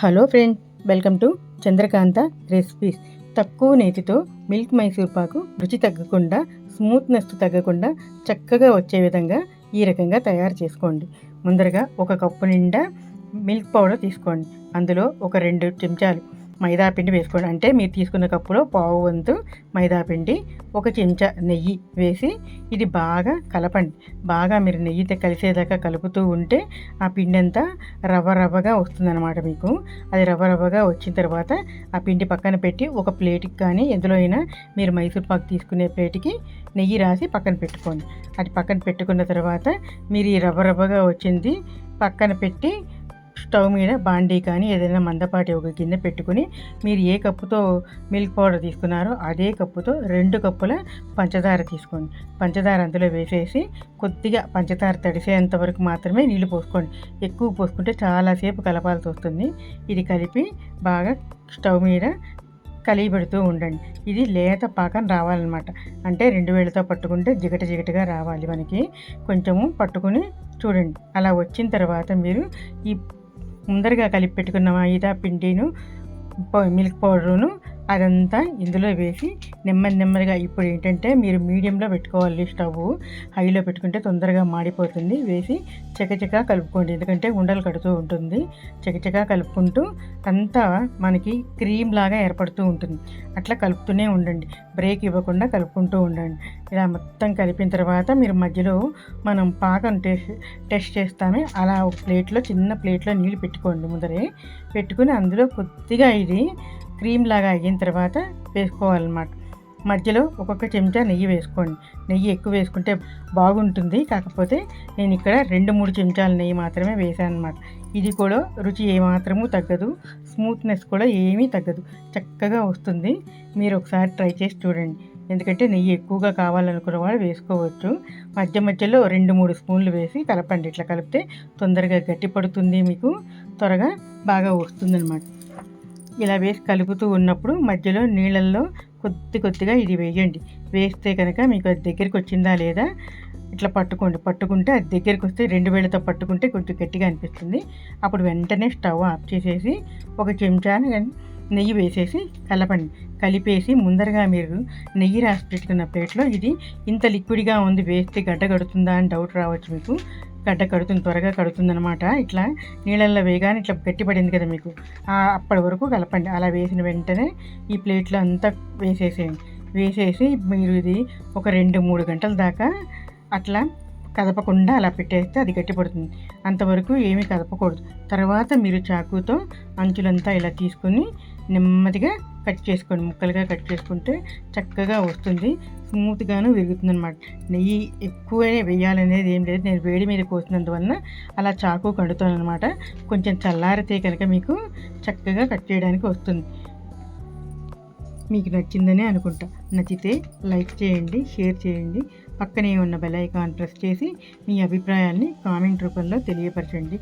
Hello friend welcome to Chandrakanta recipes. తక్కువ నేతితో milk Mysore పాకు రుచి తగ్గకుండా స్మూత్నెస్ తగ్గకుండా చక్కగా వచ్చే విధంగా ఈ రకంగా తయారు చేసుకోండి. ముందరగా ఒక కప్పు నిండా మిల్క్ పౌడర్ తీసుకోండి. అందులో ఒక రెండు చెంచాలు మైదా పిండి వేసుకోండి. అంటే మీరు తీసుకున్న కప్పులో పావు వంతు మైదా పిండి ఒక చెంచా నెయ్యి వేసి ఇది బాగా కలపండి. బాగా మీరు నెయ్యితో కలిసేదాకా కలుపుతూ ఉంటే ఆ పిండి అంతా రవ్వ రవ్వగా వస్తుందన్నమాట మీకు. అది రవ్వ రవ్వగా వచ్చిన తర్వాత ఆ పిండి పక్కన పెట్టి ఒక ప్లేట్కి కానీ ఎందులో అయినా మీరు మైసూర్ పాకు తీసుకునే ప్లేట్కి నెయ్యి రాసి పక్కన పెట్టుకోండి. అది పక్కన పెట్టుకున్న తర్వాత మీరు ఈ రవ్వ రవ్వగా వచ్చింది పక్కన పెట్టి స్టవ్ మీద బాండీ కానీ ఏదైనా మందపాటి ఒక గిన్నె పెట్టుకుని మీరు ఏ కప్పుతో మిల్క్ పౌడర్ తీసుకున్నారో అదే కప్పుతో రెండు కప్పుల పంచదార తీసుకోండి. పంచదార అందులో వేసేసి కొద్దిగా పంచదార తడిసేంత వరకు మాత్రమే నీళ్ళు పోసుకోండి. ఎక్కువ పోసుకుంటే చాలాసేపు కలపాల్సి వస్తుంది. ఇది కలిపి బాగా స్టవ్ మీద కలిగిపెడుతూ ఉండండి. ఇది లేత పాకం రావాలన్నమాట. అంటే రెండు వేలతో పట్టుకుంటే జిగట జిగటగా రావాలి మనకి. కొంచెము పట్టుకుని చూడండి. అలా వచ్చిన తర్వాత మీరు ఈ ముందరగా కలిపి పెట్టుకున్న మైదా పిండిను మిల్క్ పౌడరును అదంతా ఇందులో వేసి నెమ్మది నెమ్మదిగా ఇప్పుడు ఏంటంటే మీరు మీడియంలో పెట్టుకోవాలి స్టవ్ హైలో పెట్టుకుంటే తొందరగా మాడిపోతుంది. వేసి చకచక కలుపుకోండి. ఎందుకంటే ఉండలు కడుతూ ఉంటుంది. చకచక కలుపుకుంటూ అంతా మనకి క్రీమ్ లాగా ఏర్పడుతూ ఉంటుంది. అట్లా కలుపుతూనే ఉండండి. బ్రేక్ ఇవ్వకుండా కలుపుకుంటూ ఉండండి. ఇలా మొత్తం కలిపిన తర్వాత మీరు మధ్యలో మనం పాకం టెస్ట్ టెస్ట్ చేస్తామే. అలా ఒక ప్లేట్లో చిన్న ప్లేట్లో నీళ్ళు పెట్టుకోండి ముందరే. పెట్టుకుని అందులో కొద్దిగా ఇది క్రీమ్ లాగా అయిన తర్వాత వేసుకోవాలన్నమాట. మధ్యలో ఒక్కొక్క చెంచా నెయ్యి వేసుకోండి. నెయ్యి ఎక్కువ వేసుకుంటే బాగుంటుంది. కాకపోతే నేను ఇక్కడ రెండు మూడు చెంచాల నెయ్యి మాత్రమే వేసాను అనమాట ఇది కూడా రుచి ఏమాత్రము తగ్గదు. స్మూత్నెస్ కూడా ఏమీ తగ్గదు. చక్కగా వస్తుంది. మీరు ఒకసారి ట్రై చేసి చూడండి. ఎందుకంటే నెయ్యి ఎక్కువగా కావాలనుకున్న వాళ్ళు వేసుకోవచ్చు. మధ్య మధ్యలో రెండు మూడు స్పూన్లు వేసి కలపండి. ఇట్లా కలిపితే తొందరగా గట్టి పడుతుంది మీకు. త్వరగా బాగా వస్తుందన్నమాట. ఇలా వేసి కలుపుతూ ఉన్నప్పుడు మధ్యలో నీళ్ళల్లో కొద్ది కొద్దిగా ఇది వేయండి. వేస్తే కనుక మీకు అది దగ్గరికి వచ్చిందా లేదా ఇట్లా పట్టుకోండి. పట్టుకుంటే అది దగ్గరికి వస్తే రెండు వేలతో పట్టుకుంటే కొంచెం గట్టిగా అనిపిస్తుంది. అప్పుడు వెంటనే స్టవ్ ఆఫ్ చేసేసి ఒక చెంచా నెయ్యి వేసేసి కలపండి. కలిపేసి ముందరగా మీరు నెయ్యి రాసి పెట్టుకున్న ప్లేట్లో ఇది ఇంత లిక్విడ్గా ఉంది వేస్తే గడ్డ కడుతుందా అని డౌట్ రావచ్చు మీకు. గడ్డ కడుతుంది త్వరగా కడుతుంది అనమాట ఇట్లా నీళ్ళల్లో వేగాని ఇట్లా గట్టిపడింది కదా మీకు. అప్పటి వరకు కలపండి. అలా వేసిన వెంటనే ఈ ప్లేట్లో అంతా వేసేసేయండి. వేసేసి మీరు ఇది ఒక రెండు మూడు గంటల దాకా అట్లా కదపకుండా అలా పెట్టేస్తే అది గట్టిపడుతుంది. అంతవరకు ఏమీ కదపకూడదు. తర్వాత మీరు చాకుతో అంచులంతా ఇలా తీసుకొని నెమ్మదిగా కట్ చేసుకోండి ముక్కలుగా కట్ చేసుకుంటే చక్కగా వస్తుంది. స్మూత్గాను విరుగుతుంది అనమాట నెయ్యి ఎక్కువనే వేయాలనేది ఏం లేదు. నేను వేడి మీద కోసినందువలన అలా చాకు కడుతాను అనమాట కొంచెం చల్లారితే కనుక మీకు చక్కగా కట్ చేయడానికి వస్తుంది. మీకు నచ్చిందని అనుకుంటా. నచ్చితే లైక్ చేయండి షేర్ చేయండి. పక్కనే ఉన్న బెల్ ఐకాన్ ప్రెస్ చేసి మీ అభిప్రాయాల్ని కామెంట్ రూపంలో తెలియపరచండి.